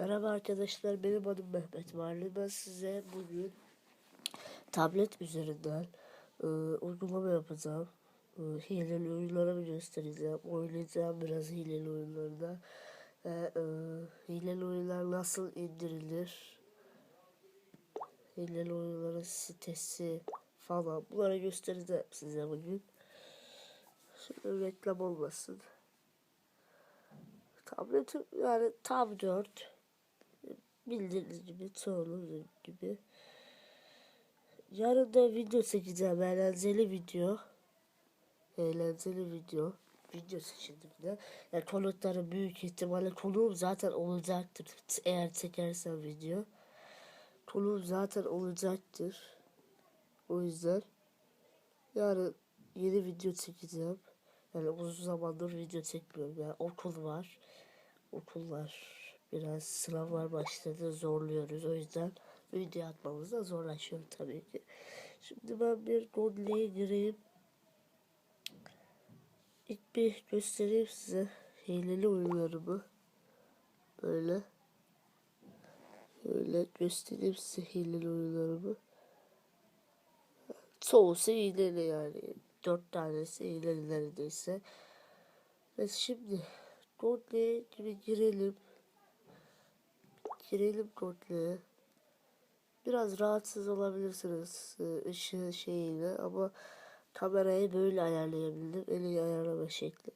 Merhaba arkadaşlar, benim adım Mehmet Varlı. Ben size bugün tablet üzerinden e, uygulama yapacağım. E, hileli oyunları göstereceğim. Oynayacağım biraz hileli oyunlarda. Ve e, hileli oyunlar nasıl indirilir? Hileli oyunların sitesi falan. Bunları göstereceğim size bugün. Şimdi reklam olmasın. Tabletim yani Tab 4 bildiğiniz gibi çoğunuz gibi. Yarın da video çekeceğim eğlenceli video. Eğlenceli video. Video seçildim de. Yani konukları büyük ihtimalle konuğum zaten olacaktır. Eğer çekersem video. Konuğum zaten olacaktır. O yüzden yarın yeni video çekeceğim. Yani uzun zamandır video çekmiyorum. Yani okul var. Okul var. Biraz sınavlar başladı. Zorluyoruz. O yüzden video atmamız da zorlaşıyor tabii ki. Şimdi ben bir Godly'e gireyim. İlk bir göstereyim size hileli oyunlarımı. Böyle. Böyle göstereyim size hileli oyunlarımı. Çoğusu hileli yani. Dört tanesi hileli neredeyse. Ve şimdi Godly'e gibi girelim. Girelim Godly'e. Biraz rahatsız olabilirsiniz e, ışığı şeyiyle ama kamerayı böyle ayarlayabildim. Eli ayarlama şekli.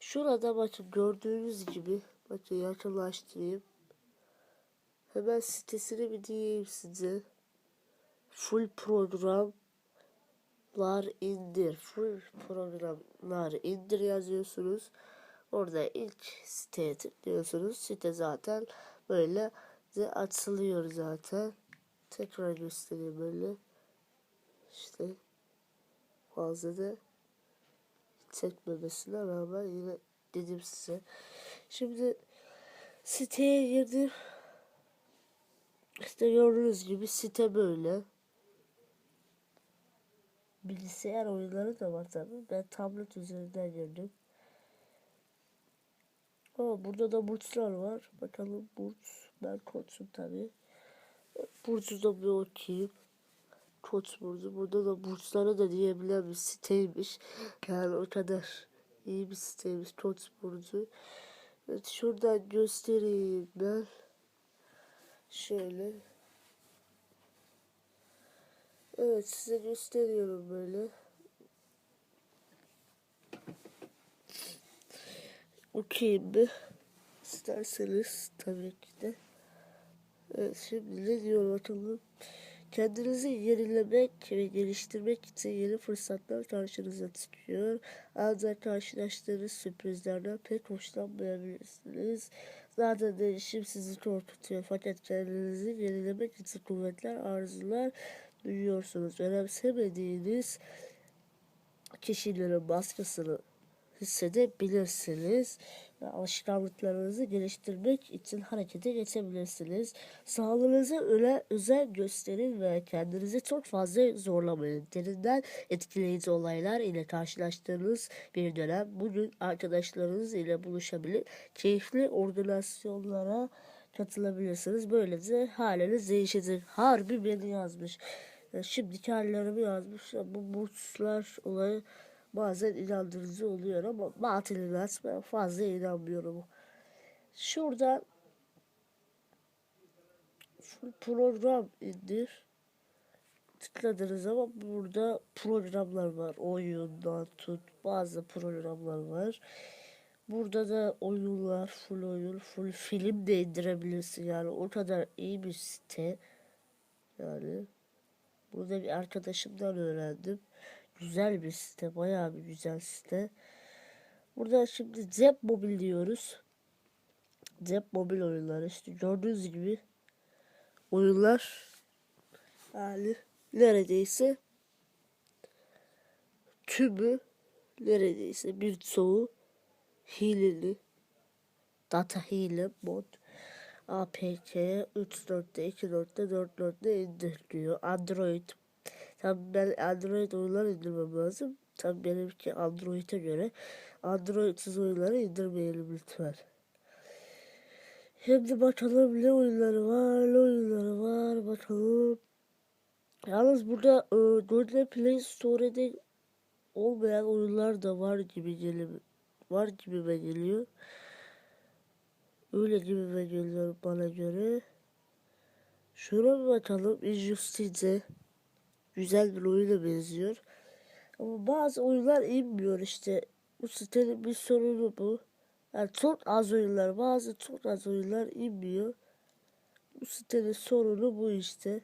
Şurada bakın gördüğünüz gibi bakın yakınlaştırayım. Hemen sitesini bir diyeyim size. Full programlar indir. Full programlar indir yazıyorsunuz. Orada ilk siteye tıklıyorsunuz. Site zaten böyle de açılıyor zaten. Tekrar göstereyim böyle. İşte fazla da çekmemesine rağmen yine dedim size. Şimdi siteye girdim. İşte gördüğünüz gibi site böyle. Bilgisayar oyunları da var tabi. Ben tablet üzerinden girdim. Aa, burada da burçlar var. Bakalım burç. Ben koçum tabi. Burcu da bir okuyayım. Koç burcu. Burada da burçlara da diyebilen bir siteymiş. Yani o kadar iyi bir siteymiş Koç burcu. Evet şuradan göstereyim ben. Şöyle. Evet size gösteriyorum böyle. Okuyayım bir. İsterseniz tabii ki de. Evet şimdi ne diyor bakalım. Kendinizi yenilemek ve geliştirmek için yeni fırsatlar karşınıza çıkıyor. Ancak karşılaştığınız sürprizlerden pek hoşlanmayabilirsiniz. Zaten değişim sizi korkutuyor. Fakat kendinizi yenilemek için kuvvetler, arzular duyuyorsunuz. Önemsemediğiniz kişilerin baskısını hissedebilirsiniz. Alışkanlıklarınızı geliştirmek için harekete geçebilirsiniz. Sağlığınıza öyle özel gösterin ve kendinizi çok fazla zorlamayın. Derinden etkileyici olaylar ile karşılaştığınız bir dönem. Bugün arkadaşlarınız ile buluşabilir. Keyifli organizasyonlara katılabilirsiniz. Böylece haliniz değişecek. Harbi beni yazmış. Şimdiki hallerimi yazmış. Bu burçlar olayı bazen inandırıcı oluyor ama batıl inanç ben fazla inanmıyorum. Şurada şu program indir tıkladığınız zaman burada programlar var. Oyundan tut bazı programlar var. Burada da oyunlar, full oyun, full film de indirebilirsin. Yani o kadar iyi bir site. Yani burada bir arkadaşımdan öğrendim. Güzel bir site. Bayağı bir güzel site. Burada şimdi cep mobil diyoruz. Cep mobil oyunları. işte gördüğünüz gibi oyunlar yani neredeyse tümü neredeyse birçoğu hileli data hile mod APK 3.4'te 2.4'te 4.4'te indiriliyor. Android Tabii ben Android oyunlar indirmem lazım. Tabii benimki Android'e göre Android'siz oyunları indirmeyelim lütfen. De bakalım ne oyunları var, ne oyunları var bakalım. Yalnız burada e, Google Play Store'da olmayan oyunlar da var gibi geliyor. Var gibi geliyor. Öyle gibi geliyor bana göre. Şuna bir bakalım. Injustice. Güzel bir oyuna benziyor. Ama bazı oyunlar inmiyor işte. Bu sitenin bir sorunu bu. Yani çok az oyunlar, bazı çok az oyunlar inmiyor. Bu sitenin sorunu bu işte.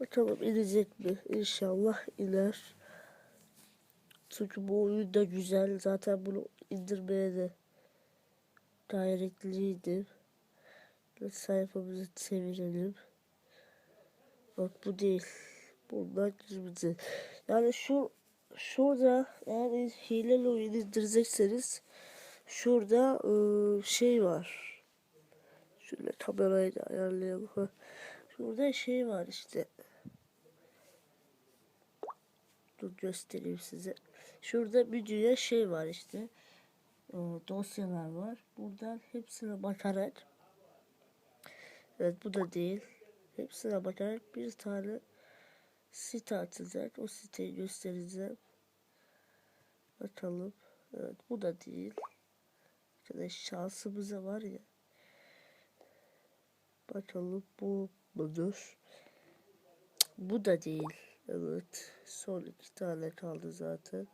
Bakalım inecek mi? İnşallah iner. Çünkü bu oyun da güzel. Zaten bunu indirmeye de gayretliydim. Sayfamızı çevirelim. Bak bu değil. Bundan gizlice. Yani şu şurada eğer hileli oyun indirecekseniz şurada ıı, şey var. Şöyle kamerayı da ayarlayalım. Şurada şey var işte. Dur göstereyim size. Şurada videoya şey var işte. O, dosyalar var. Buradan hepsine bakarak Evet bu da değil. Hepsine bakarak bir tane site atacak. O siteyi göstereceğim. Bakalım. Evet bu da değil. Arkadaş şansımıza var ya. Bakalım bu mudur? Bu da değil. Evet. Son iki tane kaldı zaten.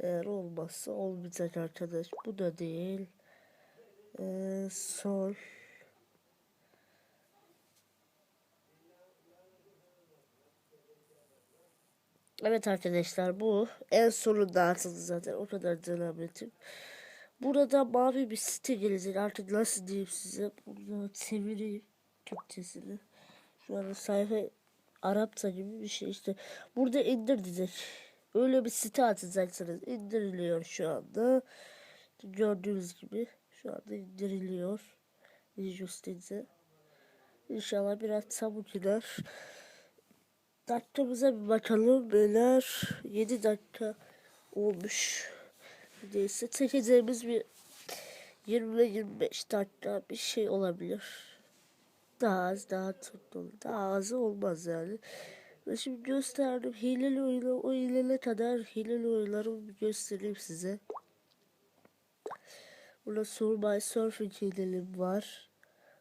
Eğer olmazsa olmayacak arkadaş. Bu da değil. Ee, son. Evet arkadaşlar bu en sonunda atıldı zaten o kadar cenabretim. Burada mavi bir site gelecek artık nasıl diyeyim size burada çevireyim Türkçesini. Şu anda sayfa Arapça gibi bir şey işte. Burada indir diyecek. Öyle bir site atacaksınız. İndiriliyor şu anda. Gördüğünüz gibi şu anda indiriliyor. Justice. İnşallah biraz çabuk iner. Dakikamıza bir bakalım beyler. 7 dakika olmuş. Neyse çekeceğimiz bir 20-25 dakika bir şey olabilir. Daha az daha dolu. Daha az olmaz yani. Ve şimdi gösterdim. Hileli oyunu o hilele kadar hileli oyunlarımı göstereyim size. Burada Survival Surfing hilelim var.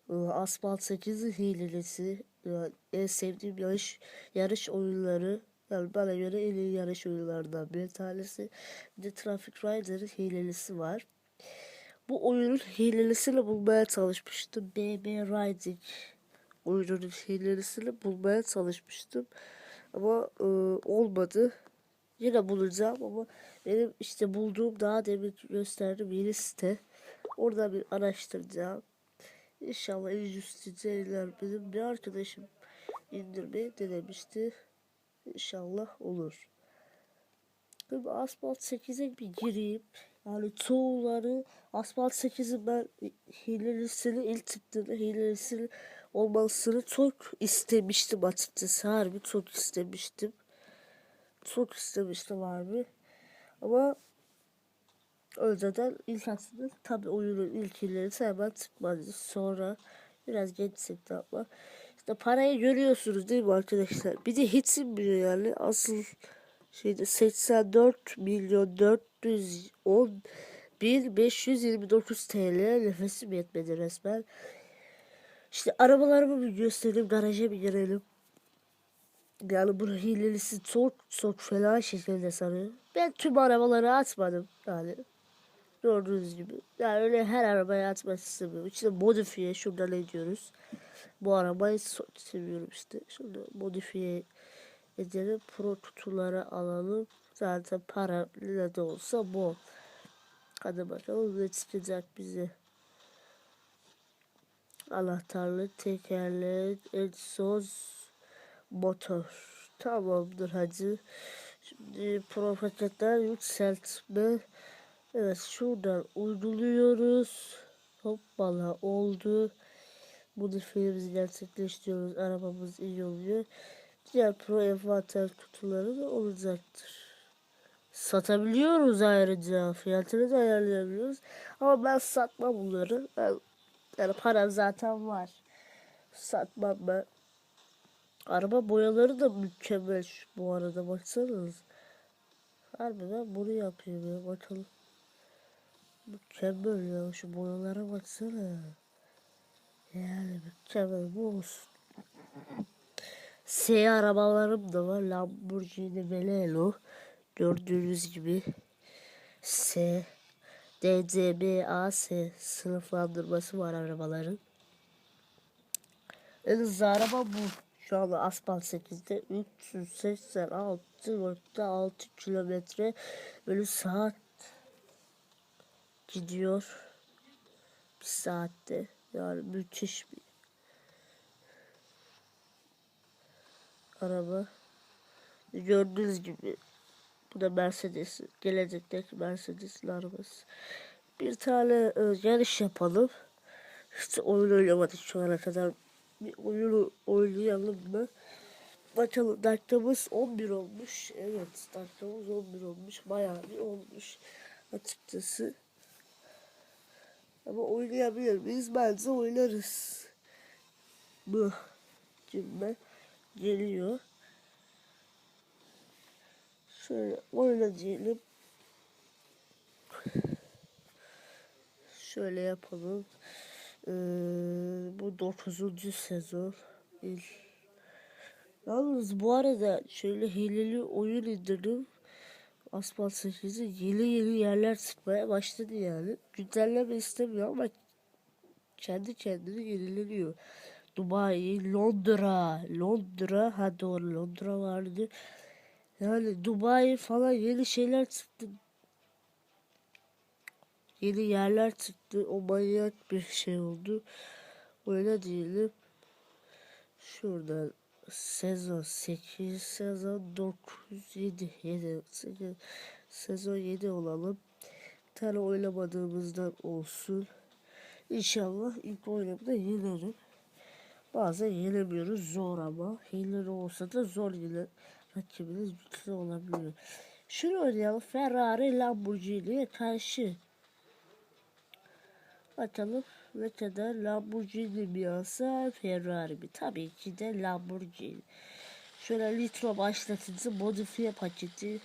Ee, Asphalt 8 hilelisi. Yani en sevdiğim yarış yarış oyunları. Yani bana göre en iyi yarış oyunlarından bir tanesi. Bir de Traffic Rider'ın hilelisi var. Bu oyunun hilelisini bulmaya çalışmıştım. BB Riding oyunun hilelisini bulmaya çalışmıştım. Ama e, olmadı. Yine bulacağım ama benim işte bulduğum daha demin gösterdiğim yeni site. Orada bir araştıracağım. İnşallah en üstüceler benim bir arkadaşım indirmeyi denemişti. İnşallah olur. Şimdi Asphalt 8'e bir gireyim. Yani çoğuları Asphalt 8'i ben hilelisini ilk çıktığında hilelisini olmasını çok istemiştim açıkçası. Harbi çok istemiştim. Çok istemiştim harbi. Ama önceden ilk aslında tabi oyunun ilk ilerisi hemen çıkmadı. Sonra biraz geç çıktı ama işte parayı görüyorsunuz değil mi arkadaşlar? Bir de hiç sinmiyor yani. Asıl şeyde 84 milyon 410 1529 TL nefesim yetmedi resmen. İşte arabalarımı bir göstereyim. Garaja bir girelim. Yani bu hilelisi çok çok fena şekilde sanıyor. Ben tüm arabaları atmadım yani. Gördüğünüz gibi. Yani öyle her arabaya atmak istemiyorum. İşte modifiye şurada ne diyoruz. Bu arabayı seviyorum işte. Şimdi modifiye edelim. Pro kutuları alalım. Zaten para ne de olsa bu. Hadi bakalım ne çıkacak bize. Anahtarlı tekerlek, egzoz, motor. Tamamdır hacı. Şimdi profetler yükseltme. Evet şuradan uyguluyoruz. Hoppala oldu. Modifiyemizi gerçekleştiriyoruz. Arabamız iyi oluyor. Diğer pro envanter kutuları da olacaktır. Satabiliyoruz ayrıca. Fiyatını da ayarlayabiliyoruz. Ama ben satmam bunları. Ben Yani param zaten var. Satmam ben. Araba boyaları da mükemmel bu arada baksanız. Harbi ben bunu yapıyorum ya bakalım. Mükemmel ya şu boyalara baksana. Yani mükemmel bu olsun. S arabalarım da var. Lamborghini Velero. Gördüğünüz gibi. S. DCBAS sınıflandırması var arabaların. En hızlı araba bu. Şu anda Asfalt 8'de 386.6 kilometre bölü saat gidiyor. Bir saatte. Yani müthiş bir araba. Gördüğünüz gibi bu da Mercedes. Gelecekteki Mercedes'in arabası. Bir tane e, yarış yapalım. İşte oyun oynamadık şu ana kadar. Bir oyunu oynayalım mı? Bakalım dakikamız 11 olmuş. Evet dakikamız 11 olmuş. Bayağı bir olmuş açıkçası. Ama oynayabilir miyiz? Bence oynarız. Bu cümle geliyor. Şöyle oyna diyelim. Şöyle yapalım. Ee, bu 9. sezon. Yalnız bu arada şöyle hileli oyun indirdim. Asphalt 8'i yeni yeni yerler çıkmaya başladı yani. Güncelleme istemiyor ama kendi kendine yenileniyor. Dubai, Londra, Londra, ha doğru Londra vardı. Yani Dubai falan yeni şeyler çıktı. Yeni yerler çıktı. O manyak bir şey oldu. Öyle diyelim. Şurada sezon 8, sezon 9, 7, 7, 8, sezon 7 olalım. Bir tane oynamadığımızdan olsun. İnşallah ilk oynamada yenerim. Bazen yenemiyoruz zor ama. Hileli olsa da zor yine. Rakibiniz güçlü olabiliyor. Şunu oynayalım. Ferrari Lamborghini'ye karşı. Bakalım ne kadar Lamborghini mi alsa Ferrari mi? Tabii ki de Lamborghini. Şöyle litro başlatıcı modifiye paketi